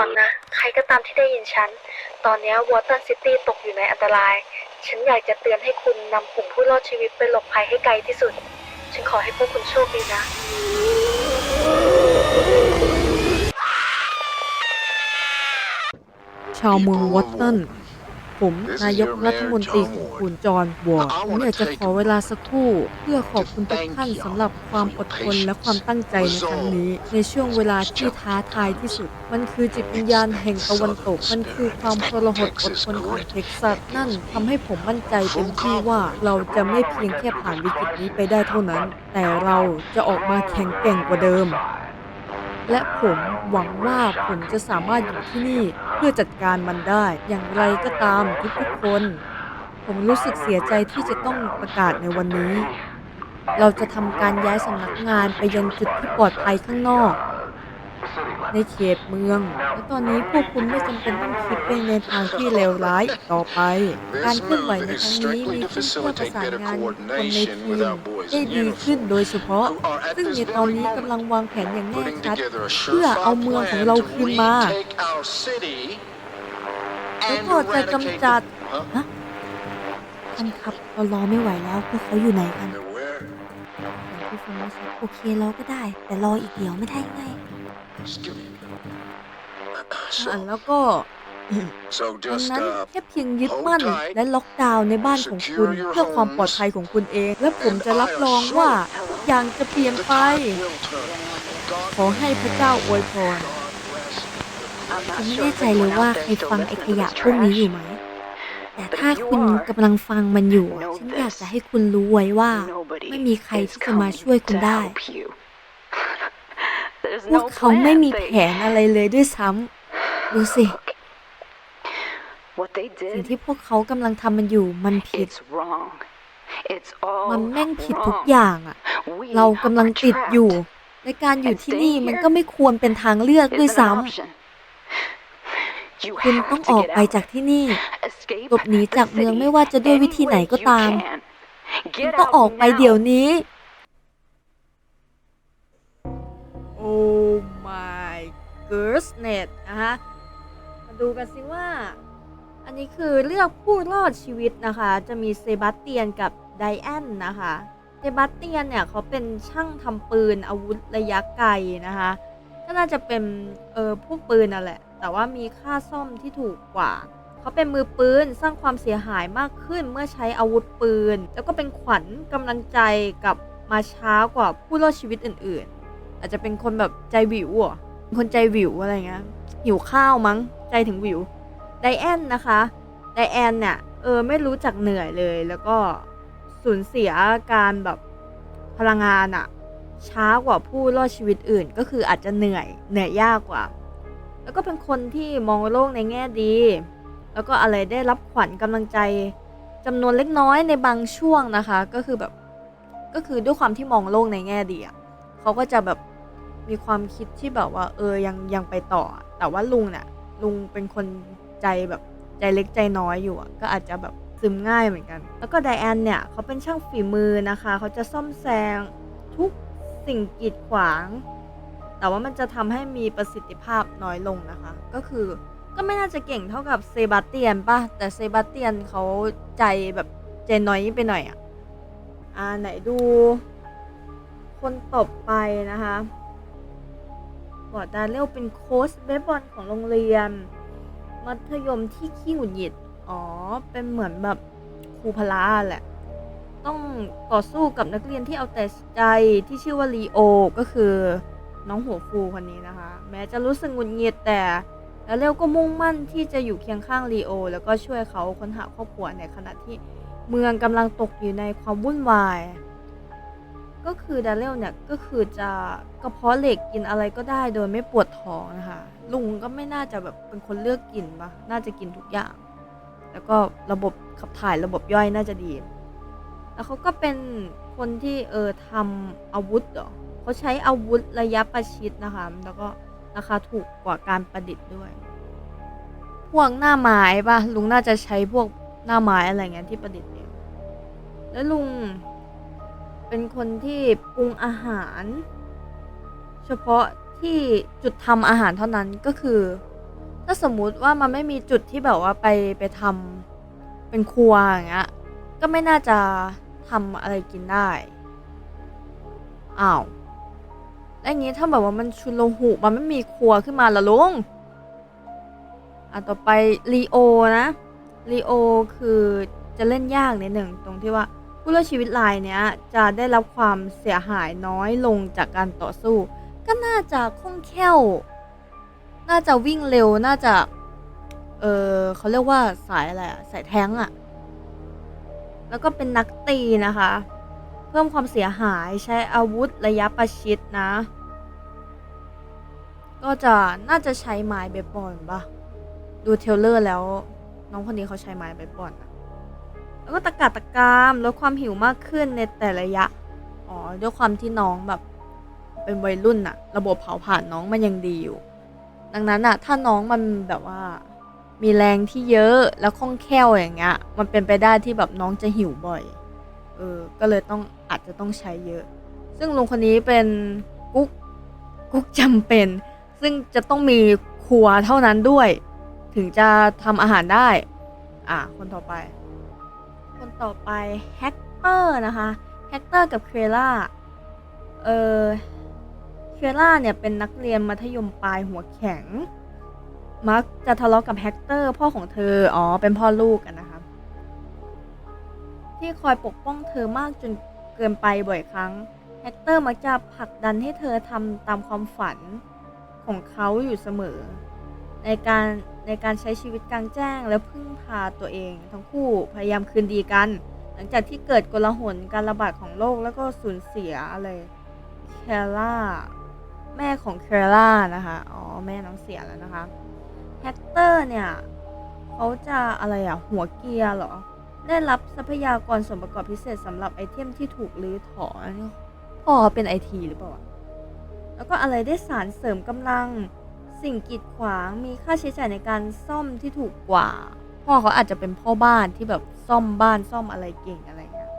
ฟังนะ ใครก็ตามที่ได้ยินฉัน ตอนนี้วอเตอร์ซิตี้ตกอยู่ในอันตราย ฉันอยากจะเตือนให้คุณนำกลุ่มผู้รอดชีวิตไปหลบภัยให้ไกลที่สุด ฉันขอให้พวกคุณโชคดีนะ ชาวเมืองวอตตัน ผมนายกรัฐมนตรีของคุณจอห์นวอร์ดผมอยากจะขอเวลาสักครู่ เพื่อขอบคุณทุกท่านสำหรับความอดทนและความตั้งใจในครั้งนี้ ในช่วงเวลาที่ท้าทายที่สุด มันคือจิตวิญญาณแห่งตะวันตก มันคือความทรหดอดทนของเท็กซัสนั่นทำให้ผมมั่นใจเต็มที่ว่าเราจะไม่เพียงแค่ผ่านวิกฤตนี้ไปได้เท่านั้น แต่เราจะออกมาแข็งแกร่งกว่าเดิมและผมหวังว่าผมจะสามารถอยู่ที่นี่เพื่อจัดการมันได้ อย่างไรก็ตามทุกๆคน ผมรู้สึกเสียใจที่จะต้องประกาศในวันนี้ เราจะทำการย้ายสำนักงานไปยังจุดที่ปลอดภัยข้างนอก ในเขตเมือง และตอนนี้พวกคุณไม่จำเป็นต้องคิดไปในทางที่เลวร้ายอีกต่อไป การเคลื่อนไหวในครั้งนี้มีขึ้นเพื่อประสานงานคนในทีมให้ดีขึ้นโดยเฉพาะ ซึ่งในตอนนี้กำลังวางแผนอย่างแน่ชัด เพื่อเอาเมืองของเราคืนมาแล้วก็จะกำจัดฮะท่านครับเรารอไม่ไหวแล้วพวกเขาอยู่ไหนกันอย่างที่ฟังไม่ชัดโอเครอก็ได้ แต่รออีกเดี๋ยวไม่ได้ไง อะแล้วก็ดังนั้นแค่เพียงยึดมั่นและล็อกดาวน์ในบ้านของคุณ เพื่อความปลอดภัยของคุณเอง และผมจะรับรองว่าอย่างจะเปลี่ยนไป ขอให้พระเจ้าอวยพรผมไม่แน่ใจเลยว่าใครฟังไอ้ขยะพวกนี้อยู่ไหม แต่ถ้าคุณกำลังฟังมันอยู่อะฉันอยากจะให้คุณรู้ไว้ว่า ไม่มีใครที่จะมาช่วยคุณได้ พวกเขาไม่มีแผนอะไรเลยด้วยซ้ำดูสิสิ่งที่พวกเขากำลังทำมันอยู่มันผิด มันแม่งผิดทุกอย่างอะเรากำลังติดอยู่และการอยู่ที่นี่มันก็ไม่ควรเป็นทางเลือกด้วยซ้ำคุณต้องออกไปจากที่นี่หลบหนีจากเมืองไม่ว่าจะด้วยวิธีไหนก็ตามคุณต้องออกไปเดี๋ยวนี้ โอ้ my goodness นะคะมาดูกันสิว่า อันนี้คือเลือกผู้รอดชีวิตนะคะ จะมีเซบาสเตียนกับไดแอนนะคะเซบาสเตียนเนี่ยเขาเป็นช่างทำปืนอาวุธระยะไกลนะคะ ก็น่าจะเป็นเออพวกปืนนั่นแหละ แต่ว่ามีค่าซ่อมที่ถูกกว่า เขาเป็นมือปืนสร้างความเสียหายมากขึ้นเมื่อใช้อาวุธปืน แล้วก็เป็นขวัญกำลังใจกับมาช้ากว่าผู้รอดชีวิตอื่น ๆ อาจจะเป็นคนแบบใจวิวอะคนใจวิวอะไรเงี้ยหิวข้าวมั้งใจถึงวิวไดแอนนะคะไดแอนเนี่ยเออไม่รู้จักเหนื่อยเลย แล้วก็สูญเสียการแบบพลังงานอะช้ากว่าผู้รอดชีวิตอื่น ก็คืออาจจะเหนื่อยเหนื่อยยากกว่า แล้วก็เป็นคนที่มองโลกในแง่ดี แล้วก็อะไรได้รับขวัญกำลังใจจำนวนเล็กน้อยในบางช่วงนะคะ ก็คือแบบก็คือด้วยความที่มองโลกในแง่ดีอะเขาก็จะแบบ มีความคิดที่แบบว่า เออยังยังไปต่อแต่ว่าลุงเนี่ยลุงเป็นคนใจแบบใจเล็กใจน้อยอยู่อะก็อาจจะแบบซึมง่ายเหมือนกัน แล้วก็ไดแอนเนี่ยเขาเป็นช่างฝีมือนะคะ เขาจะซ่อมแซงทุกสิ่งกีดขวาง แต่ว่ามันจะทำให้มีประสิทธิภาพน้อยลงนะคะ ก็คือก็ไม่น่าจะเก่งเท่ากับเซบาสเตียนป่ะ แต่เซบาสเตียนเขาใจแบบใจน้อยไปหน่อยอะ อ่าไหนดู คนตบไปนะคะ บอร์ดดาเรลเป็นโค้ชเบสบอลของโรงเรียน มัธยมที่ขี้หงุดหงิด อ๋อ เป็นเหมือนแบบครูพละแหละ ต้องต่อสู้กับนักเรียนที่เอาแต่ใจที่ชื่อว่าลีโอ ก็คือน้องหัวฟูคนนี้นะคะ แม้จะรู้สึกหงุดหงิดแต่แล้วเร็วก็มุ่งมั่นที่จะอยู่เคียงข้างลีโอ แล้วก็ช่วยเขาค้นหาครอบครัวในขณะที่เมืองกำลังตกอยู่ในความวุ่นวาย ก็คือดาเรลเนี่ย ก็คือจะกระเพาะเหล็กกินอะไรก็ได้โดยไม่ปวดท้องนะคะ ลุงก็ไม่น่าจะแบบเป็นคนเลือกกินปะน่าจะกินทุกอย่าง แล้วก็ระบบขับถ่ายระบบย่อยน่าจะดี แล้วเขาก็เป็นคนที่เออทำอาวุธเหรอเขาใช้อาวุธระยะประชิดนะคะ แล้วก็ราคาถูกกว่าการประดิษฐ์ด้วย พวกหน้าไม้ปะลุงน่าจะใช้พวกหน้าไม้อะไรเงี้ยที่ประดิษฐ์เองแล้วลุง เป็นคนที่ปรุงอาหาร เฉพาะที่จุดทำอาหารเท่านั้นก็คือ ถ้าสมมุติว่ามันไม่มีจุดที่แบบว่าไปไปทำเป็นครัวอย่างเงี้ยก็ไม่น่าจะทำอะไรกินได้อ้าวแล้วอย่างงี้ถ้าแบบว่ามันชุนโลหุมันไม่มีครัวขึ้นมาละลุงอะต่อไปลีโอนะลีโอคือจะเล่นยากนิดหนึ่งตรงที่ว่า ผู้รอดชีวิตรายเนี้ยจะได้รับความเสียหายน้อยลงจากการต่อสู้ ก็น่าจะคล่องแคล่ว น่าจะวิ่งเร็วน่าจะ เออเขาเรียกว่าสายอะไรอะสายแท้งอะแล้วก็เป็นนักตีนะคะ เพิ่มความเสียหายใช้อาวุธระยะประชิดนะ ก็จะน่าจะใช้ไม้เบสบอลปะดูเทเลอร์แล้ว น้องคนนี้เขาใช้ไม้เบสบอลอะ แล้วก็ตะกาตะกามลดความหิวมากขึ้นในแต่ระยะ อ๋อด้วยความที่น้องแบบเป็นวัยรุ่นอะระบบเผาผลาญน้องมันยังดีอยู่ ดังนั้นอะถ้าน้องมันแบบว่า มีแรงที่เยอะแล้วคล่องแคล่วอย่างเงี้ย มันเป็นไปได้ที่แบบน้องจะหิวบ่อย เออ ก็เลยต้องอาจจะต้องใช้เยอะ ซึ่งลุงคนนี้เป็นกุ๊กกุ๊กจำเป็น ซึ่งจะต้องมีครัวเท่านั้นด้วย ถึงจะทำอาหารได้ อะคนต่อไป ต่อไปแฮกเตอร์นะคะแฮกเตอร์กับเคล่าเออเคล่าเนี่ยเป็นนักเรียนมัธยมปลายหัวแข็ง มักจะทะเลาะกับแฮกเตอร์พ่อของเธอ อ๋อ เป็นพ่อลูกกันนะคะ ที่คอยปกป้องเธอมากจนเกินไปบ่อยครั้งแฮกเตอร์มักจะผลักดันให้เธอทำตามความฝันของเขาอยู่เสมอ ในการ ในการใช้ชีวิตกลางแจ้ง และพึ่งพาตัวเอง ทั้งคู่พยายามคืนดีกัน หลังจากที่เกิดกลาหนการระบาดของโรคแล้วก็สูญเสียอะไรแคล่าแม่ของแคล่านะคะอ๋อแม่น้องเสียแล้วนะคะแฮกเตอร์เนี่ยเขาจะอะไรอะหัวเกียร์เหรอ ได้รับทรัพยากรส่วนประกอบพิเศษสำหรับไอเทมที่ถูกรื้อถอนพ่อเป็นไอทีหรือเปล่าแล้วก็อะไรได้สารเสริมกำลัง สิ่งกีดขวางมีค่าใช้จ่ายในการซ่อมที่ถูกกว่า พ่อเขาอาจจะเป็นพ่อบ้านที่แบบซ่อมบ้านซ่อมอะไรเก่งอะไรเงี้ย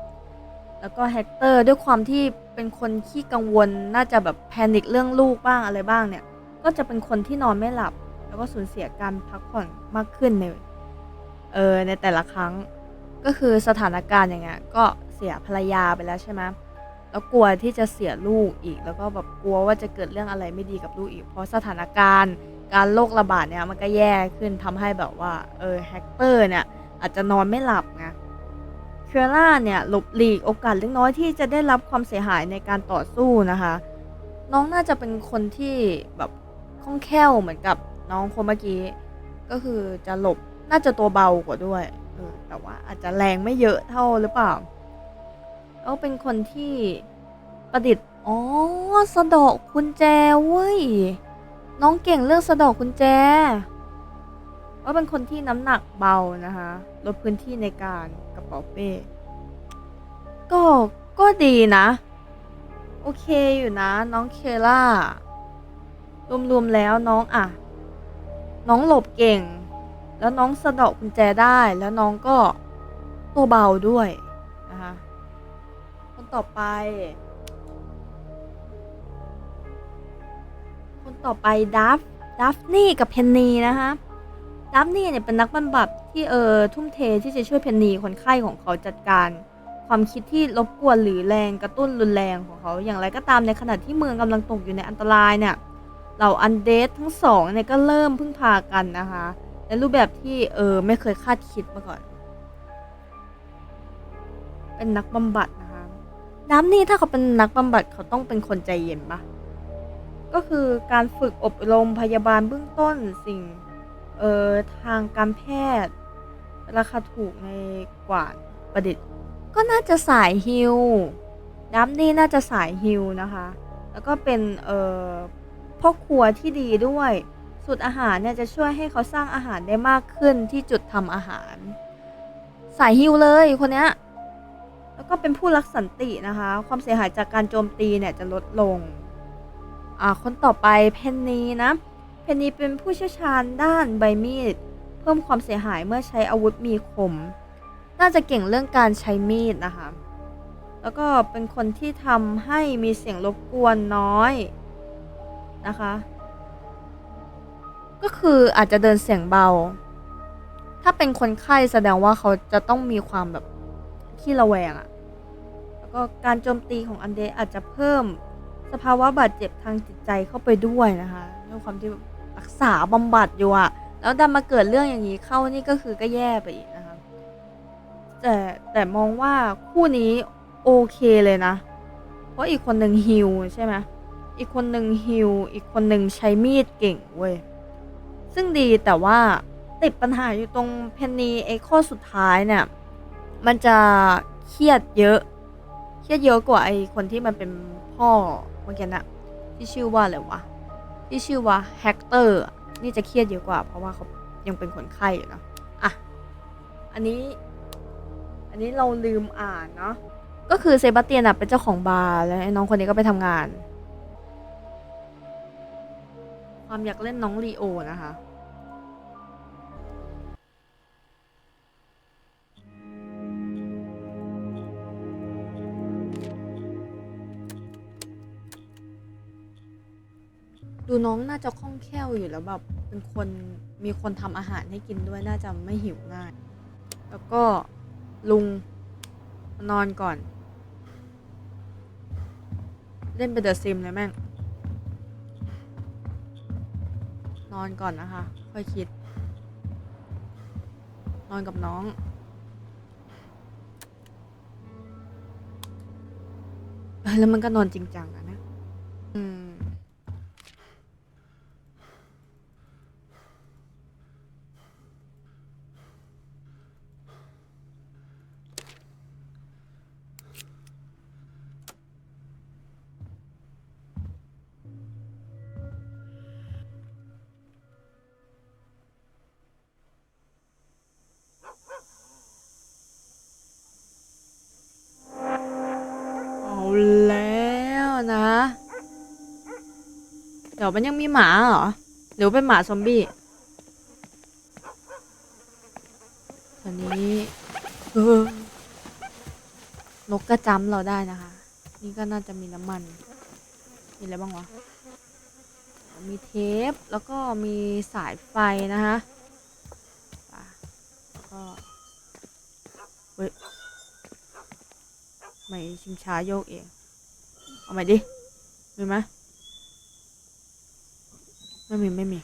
แล้วก็แฮกเตอร์ด้วยความที่เป็นคนขี้กังวลน่าจะแบบแพนิคเรื่องลูกบ้างอะไรบ้างเนี่ย ก็จะเป็นคนที่นอนไม่หลับ แล้วก็สูญเสียการพักผ่อนมากขึ้นในเออในแต่ละครั้งก็คือสถานการณ์อย่างเงี้ยก็เสียภรรยาไปแล้วใช่ไหม แล้วกลัวที่จะเสียลูกอีก แล้วก็แบบกลัวว่าจะเกิดเรื่องอะไรไม่ดีกับลูกอีก เพราะสถานการณ์ การโรคระบาดเนี่ยมันก็แย่ขึ้นทำให้แบบว่าเออแฮกเตอร์เนี่ยอาจจะนอนไม่หลับไงเคียร่าเนี่ยหลบหลีกโอกาสเล็กน้อยที่จะได้รับความเสียหายในการต่อสู้นะคะ น้องน่าจะเป็นคนที่แบบคล่องแคล่วเหมือนกับน้องคนเมื่อกี้ ก็คือจะหลบน่าจะตัวเบากว่าด้วยแต่ว่าอาจจะแรงไม่เยอะเท่าหรือเปล่า แล้วเป็นคนที่ประดิษฐ์ อ๋อ สะดอกกุญแจเว้ย น้องเก่งเรื่องสะดอกกุญแจว่าเป็นคนที่น้ำหนักเบานะคะลดพื้นที่ในการกระเป๋าเป้ก็ก็ดีนะ โอเคอยู่นะ น้องเคล่ารวมๆแล้วน้องอะ น้องหลบเก่ง แล้วน้องสะดาะกุญแจได้แล้วน้องก็ตัวเบาด้วย ต่อไป คนต่อไปดัฟดัฟนี่กับเพนนีนะคะดัฟนี่เนี่ยเป็นนักบำบัดที่เออทุ่มเทที่จะช่วยเพนนีคนไข้ของเขาจัดการ ความคิดที่รบกวนหรือแรงกระตุ้นรุนแรงของเขาอย่างไรก็ตามในขณะที่เมืองกำลังตกอยู่ในอันตรายเนี่ยเหล่าอันเดสทั้งสองเนี่ยก็เริ่มพึ่งพากันนะคะในรูปแบบที่เออไม่เคยคาดคิดมาก่อน เป็นนักบำบัดนะ น้ำนี่ถ้าเขาเป็นนักบำบัดเขาต้องเป็นคนใจเย็นปะก็คือการฝึกอบรมพยาบาลเบื้องต้นสิ่ง เอ่อ ทางการแพทย์ ราคาถูกในกว่าประดิษฐ์ ก็น่าจะสายฮิลน้ำนี่น่าจะสายฮิลนะคะ แล้วก็เป็น เอ่อพ่อครัวที่ดีด้วย สูตรอาหารเนี่ยจะช่วยให้เขาสร้างอาหารได้มากขึ้นที่จุดทำอาหาร สายฮิวเลยคนเนี้ย แล้วก็เป็นผู้รักสันตินะคะ ความเสียหายจากการโจมตีเนี่ยจะลดลง อ่า คนต่อไปเพนนีนะ เพนนีเป็นผู้เชี่ยวชาญด้านใบมีด เพิ่มความเสียหายเมื่อใช้อาวุธมีคม น่าจะเก่งเรื่องการใช้มีดนะคะ แล้วก็เป็นคนที่ทำให้มีเสียงรบกวนน้อยนะคะ ก็คืออาจจะเดินเสียงเบา ถ้าเป็นคนไข้แสดงว่าเขาจะต้องมีความแบบ ขี้ระแวงอะแล้วก็การโจมตีของอันเดอาจจะเพิ่มสภาวะบาดเจ็บทางจิตใจเข้าไปด้วยนะคะด้วยความที่รักษาบำบัดอยู่อะแล้วดันมาเกิดเรื่องอย่างนี้เข้านี่ก็คือก็แย่ไปอีกนะคะแต่แต่มองว่าคู่นี้โอเคเลยนะ เพราะอีกคนหนึ่งฮิวใช่ไหมอีกคนหนึ่งฮิวอีกคนหนึ่งใช้มีดเก่งเว้ยซึ่งดีแต่ว่าติดปัญหาอยู่ตรงเพนนีไอ้ข้อสุดท้ายเนี่ย มันจะเครียดเยอะ เครียดเยอะกว่าไอ้คนที่มันเป็นพ่อเมื่อกี้น่ะที่ชื่อว่าอะไรวะ ที่ชื่อว่าแฮกเตอร์นี่จะเครียดเยอะกว่า เพราะว่าเขายังเป็นคนไข้อยู่เนอะอะ อันนี้ อันนี้เราลืมอ่านเนาะ ก็คือเซบาสเตียนอะเป็นเจ้าของบาร์แล้วน้องคนนี้ก็ไปทำงาน ความอยากเล่นน้องลีโอนะคะ ดูน้องน่าจะคล่องแคล่วอยู่แล้วแบบเป็นคนมีคนทำอาหารให้กินด้วยน่าจะไม่หิวง่าย แล้วก็ลุงนอนก่อน เล่นไปเดอะซิมเลยแม่ง นอนก่อนนะคะ ค่อยคิด นอนกับน้องแล้วมันก็นอนจริงจังอะนะ อืม มันยังมีหมาเหรอ หรือว่าเป็นหมาซอมบี้ตอนนี้เออนกกระจำเราได้นะคะ นี่ก็น่าจะมีน้ำมัน มีอะไรบ้างวะ มีเทป แล้วก็มีสายไฟนะคะอะแล้วก็ เฮ้ยไม่ชิงช้าโยกเอง เอาใหม่ดิมีไหม ไม่มีไม่มี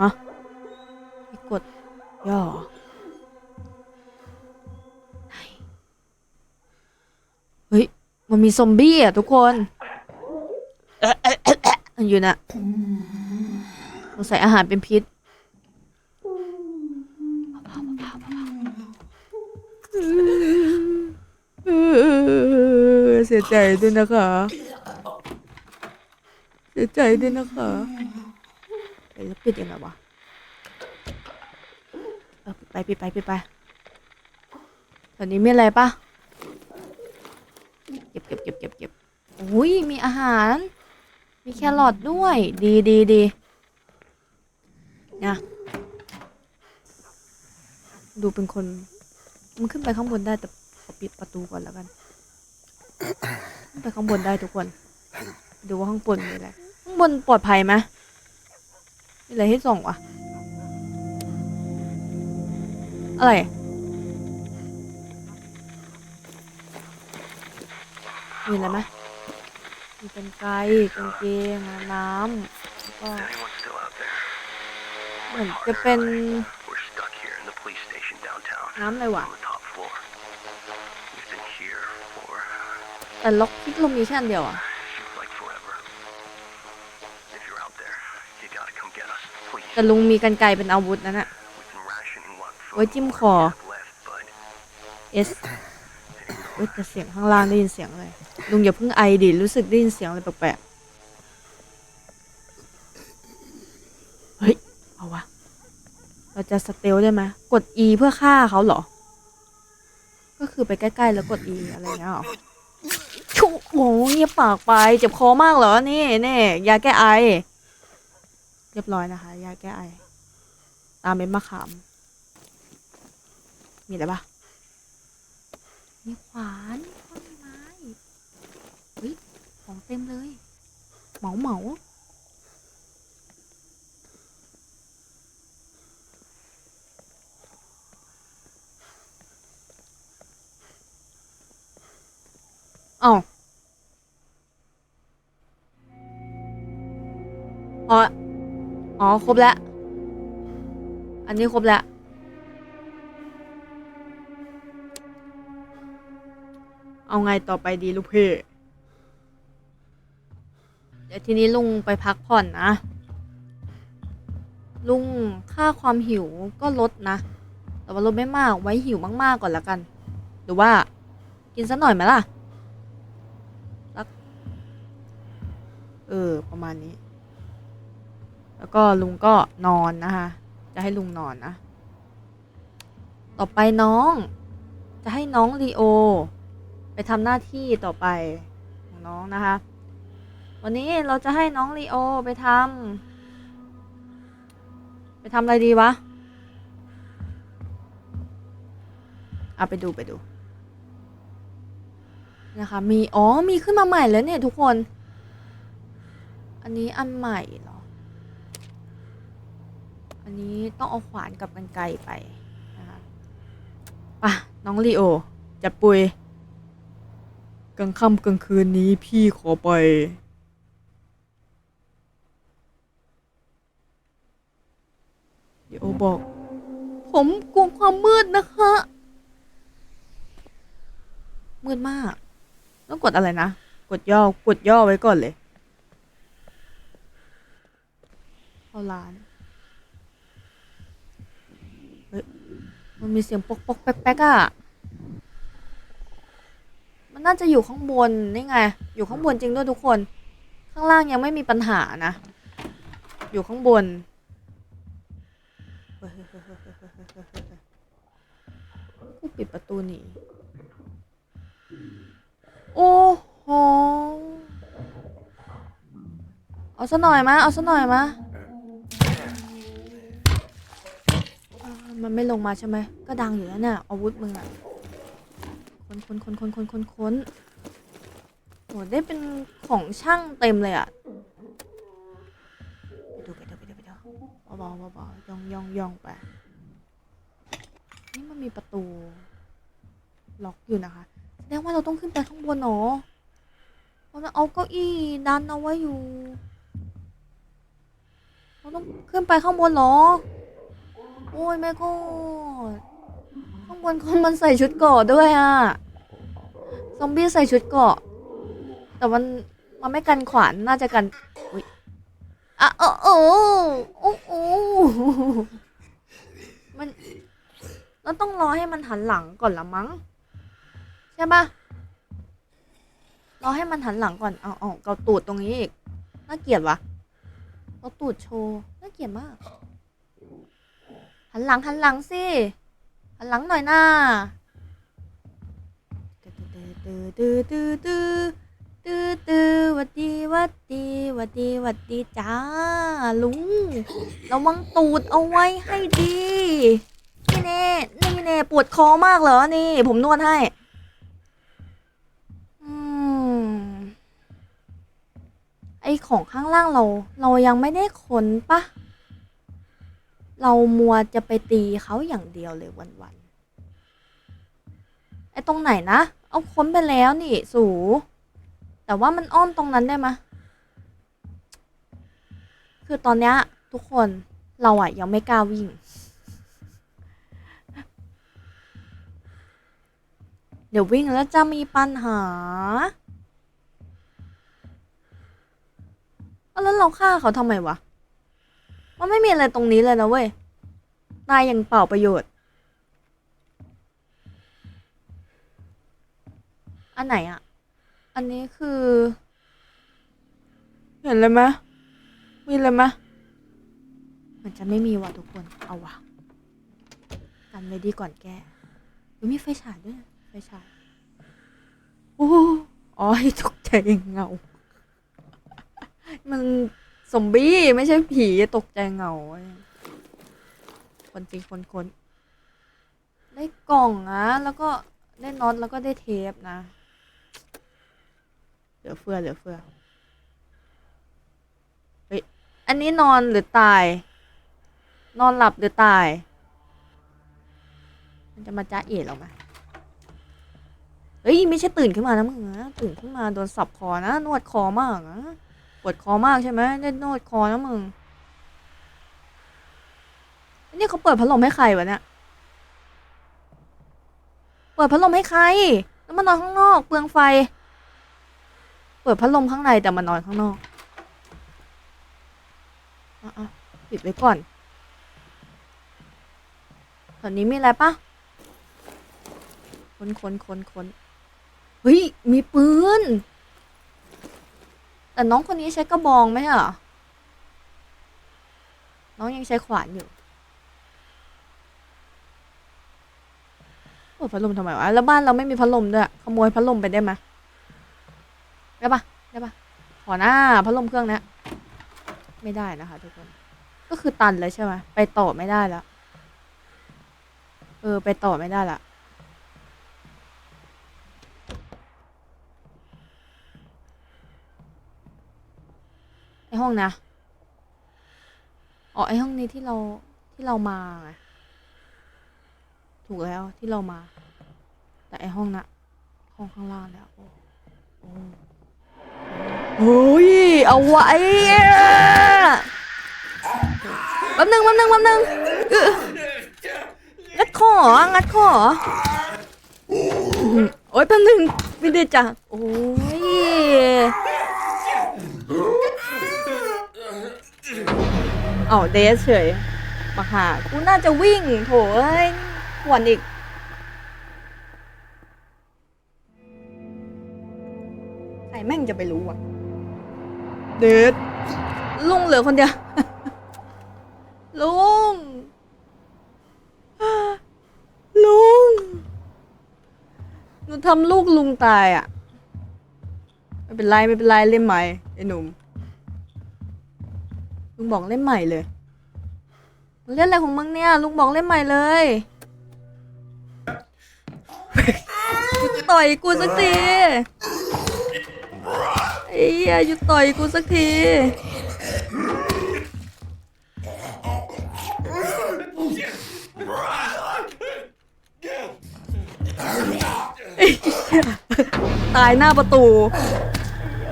ฮะอีกดย่อเหรอไหนเฮ้ย มันมีซอมบี้อะทุกคนเอ๊ะเอ๊ะมันอยู่นะสงสัยอาหารเป็นพิษเสียใจด้วยนะคะ สียใจด้วยนะคะเดี๋ยวปิดยังไงวะเออปิดไปปิดไปปิดไปตอนนี้มีอะไรปะเก็บเก็บเก็บเก็บเก็บอุ้ยมีอาหาร มีแครอทด้วย ดีดีดีนี่ยดูเป็นคน มันขึ้นไปข้างบนได้แต่ขอปิดประตูก่อนแล้วกัน ขึ้นไปข้างบนได้ทุกคน ดูว่าข้างบนมีอะไร บนปลอดภัยไหมมีอะไรให้ส่งวะอะไรมีอะไรไหมมีกันไกรกางเกงน้ำแล้วก็เหมือนจะเป็นน้ำอะไรวะแต่ล็อกพิกเรามีแค่อันเดียวอะ แต่ลุงมีกันไกเป็นอาวุธนั่นอะไว้จิ้มคอเอสเว้ยแต่เสียงข้างล่างได้ยินเสียงเลย ลุงอย่าเพิ่งไอดิ รู้สึกได้ยินเสียงอะไรแปลกๆ เฮ้ย เอาวะ เราจะสเตลได้ไหมกด E เพื่อฆ่าเขาเหรอ ก็คือไปใกล้ๆแล้วกด E อะไรเงี้ยหรอโอ้เงียบปากไป เจ็บคอมากเหรอ นี่นี่ยาแก้ไอ เรียบร้อยนะคะ ยาแก้ไอ ตามเป็นมะขาม มีอะไรปะมีขวานท่อนไม้เฮ้ยของเต็มเลย เหมาเหมาเอ้าอ๋อ อ๋อ ครบแล้ว อันนี้ครบแล้ว เอาไงต่อไปดีลูกเพ่เดี๋ยวทีนี้ลุงไปพักผ่อนนะ ลุงค่าความหิวก็ลดนะ แต่ว่าลดไม่มากไว้หิวมากๆก่อนละกัน หรือว่า กินสักหน่อยไหมล่ะ เออ ประมาณนี้ แล้วก็ลุงก็นอนนะคะ จะให้ลุงนอนนะ ต่อไปน้อง จะให้น้องลีโอ ไปทำหน้าที่ต่อไปของน้องนะคะ วันนี้เราจะให้น้องลีโอไปทำไปทำอะไรดีวะเอาไปดูไปดูนะคะมี อ๋อ มีขึ้นมาใหม่แล้วเนี่ยทุกคน อันนี้อันใหม่เหรอ อันนี้ต้องเอาขวานกับกันไกไปนะคะป่ะ น้องลีโอจับปุยกลางค่ำกลางคืนนี้พี่ขอไป ลีโอบอก ผมกลัวความมืดนะคะ มืดมาก ต้องกดอะไรนะ กดย่อ กดย่อไว้ก่อนเลย เข้าร้าน มันมีเสียงปกปกแป๊กๆอะ มันน่าจะอยู่ข้างบนนี่ไง อยู่ข้างบนจริงด้วยทุกคน ข้างล่างยังไม่มีปัญหานะ อยู่ข้างบน กูปิดประตูหนี โอ้โห เอาซะหน่อยมะ เอาซะหน่อยมะ มันไม่ลงมาใช่ไหมก็ดังอยู่แล้วเนี่ยอาวุธมึงอะคนคนคนคนคนคนคนโหได้เป็นของช่างเต็มเลยอะไปดูไปดูไปดูไปดูเบาๆเบาๆย่องย่องย่องไปนี่มันมีประตู ล็อกอยู่นะคะแสดงว่าเราต้องขึ้นไปข้างบนเนาะเพราะมันเอาเก้าอี้ดันเอาไว้อยู่ เราต้องขึ้นไปข้างบนเหรอ โอ้ยแม่ก็ข้างบนคนมันใส่ชุดเกาะด้วยอะซอมบี้ใส่ชุดเกาะ แต่มันมันไม่กันขวานน่าจะกันอุ๊ยอะโอ้โอ้โอ้โอ้มันเราต้องรอให้มันหันหลังก่อนละมั้งใช่ปะรอให้มันหันหลังก่อนเอาเอาเกาตูดตรงนี้อีกน่าเกลียดวะเกาตูดโชว์น่าเกลียดมาก หันหลังหันหลังสิหันหลังหน่อยนะตื้อตื้อตือตือตือตือวัดดีวัดดีวัดดีวัดดีจ้าลุงระวังตูดเอาไว้ให้ดีนี่แน่นี่แน่ปวดคอมากเหรอนี่ ผมนวดให้อืมไอของข้างล่างเรา เรายังไม่ได้ค้นปะ เรามัวจะไปตีเขาอย่างเดียวเลยวันๆไอ้ตรงไหนนะ เอาค้นไปแล้วนี่สู แต่ว่ามันอ้อมตรงนั้นได้ไหมคือตอนเนี้ยทุกคนเราอะยังไม่กล้าวิ่ง เดี๋ยววิ่งแล้วจะมีปัญหา แล้วเราฆ่าเขาทำไมวะ มันไม่มีอะไรตรงนี้เลยนะเว้ย นายยังเปล่าประโยชน์ อันไหนอะอันนี้คือ เห็นเลยไหมมีเลยไหมมันจะไม่มีว่ะทุกคน เอาว่ะกันไว้ดีก่อนแกอุ๊ยมีไฟฉายด้วยนะไฟฉายโอ้อ๋อให้ตกใจเงา มัน ซอมบี้ไม่ใช่ผีตกใจเงา คนจริงคนคนได้กล่องนะแล้วก็ได้น็อตแล้วก็ได้เทปนะ เหลือเฟือเหลือเฟือเฮ้ยอันนี้นอนหรือตาย นอนหลับหรือตาย มันจะมาจ้าเอ๋เราไหมเฮ้ย ไม่ใช่ตื่นขึ้นมานะมึงนะตื่นขึ้นมาโดนสับคอนะนวดคอมากนะ ปวดคอมากใช่ไหมได้นวดคอนะมึงนนี่เขาเปิดพัดลมให้ใครวะเนี่ย เปิดพัดลมให้ใคร แล้วมานอนข้างนอก เปลืองไฟ เปิดพัดลมข้างในแต่มานอนข้างนอกอปิดไว้ก่อน ตอนนี้มีอะไรปะคนคนคนคนเฮ้ย มีปืน แต่น้องคนนี้ใช้กระบองไหมอะ น้องยังใช้ขวานอยู่เปิดพัดลมทำไมวะ แล้วบ้านเราไม่มีพัดลมด้วย ขโมยพัดลมไปได้ไหมได้ปะได้ปะขอหน้าพัดลมเครื่องนี้ยไม่ได้นะคะทุกคน ก็คือตันเลยใช่ไหมไปต่อไม่ได้แล้ว เออ ไปต่อไม่ได้ละ ไอห้องนะอ๋อไอห้องนี้ที่เราที่เรามาไงถูกแล้วที่เรามา แต่ไอห้องนะห้องข้างล่างเนี่ยโอ้โอ้โอ้ยเอาไว้แป๊บนึงแป๊บนึงแป๊บนึงงัดคองัดคอเหรออื้อหือโอ๊ยแป๊บนึงไม่ได้จ้ะโอ้ย เอาเดสเฉยมาหากูน่าจะวิ่งโถเอ้ยหวนอีก ใครแม่งจะไปรู้วะเดดลุงเหลือคนเดียว ลุง ลุง หนูทำลูกลุงตายอะ ไม่เป็นไร ไม่เป็นไรเล่นใหม่ไอ้หนุ่ม ลุงบอกเล่นใหม่เลยเล่นอะไรของมึงเนี่ยลุงบอกเล่นใหม่เลยหยุดต่อยกูสักทีไอ้เหี้ยหยุดต่อยกูสักทีตายหน้าประตู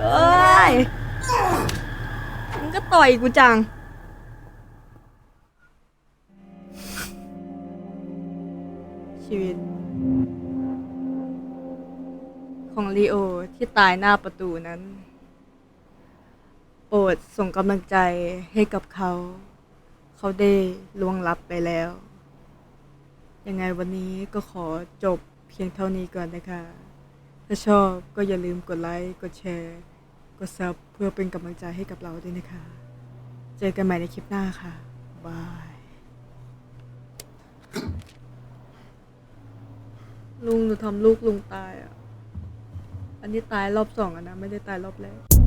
เอ้ย ต่อยกูจัง ชีวิต ของลีโอที่ตายหน้าประตูนั้น โปรดส่งกำลังใจให้กับเขา เขาได้ล่วงลับไปแล้ว ยังไงวันนี้ก็ขอจบเพียงเท่านี้ก่อนนะคะ ถ้าชอบก็อย่าลืมกดไลค์ กดแชร์ กดซับเพื่อเป็นกำลังใจให้กับเราด้วยนะคะ เจอกันใหม่ในคลิปหน้าค่ะ บาย ลุงหนูทำลูกลุงตายอะ อันนี้ตายรอบสองอะนะ ไม่ได้ตายรอบแรก